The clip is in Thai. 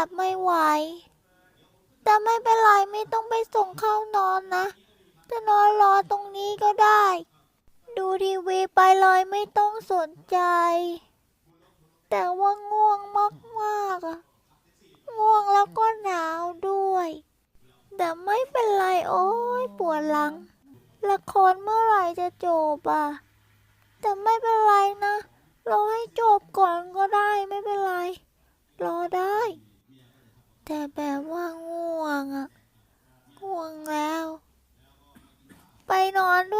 แบบไม่ไหว แต่ไม่เป็นไรไม่ต้องไปส่งเข้านอนนะ จะนอนรอตรงนี้ก็ได้ ดูทีวีไปเลยไม่ต้องสนใจ แต่ว่าง่วงมากๆอะง่วงแล้วก็หนาวด้วย แต่ไม่เป็นไรโอ้ยปวดหลัง ละครเมื่อไหร่จะจบอะ แต่ไม่เป็นไรนะรอให้จบก่อนก็ได้ไม่เป็นไร รอได้ แต่แบบว่าง่วงอะง่วงแล้ว ไปนอนด้วย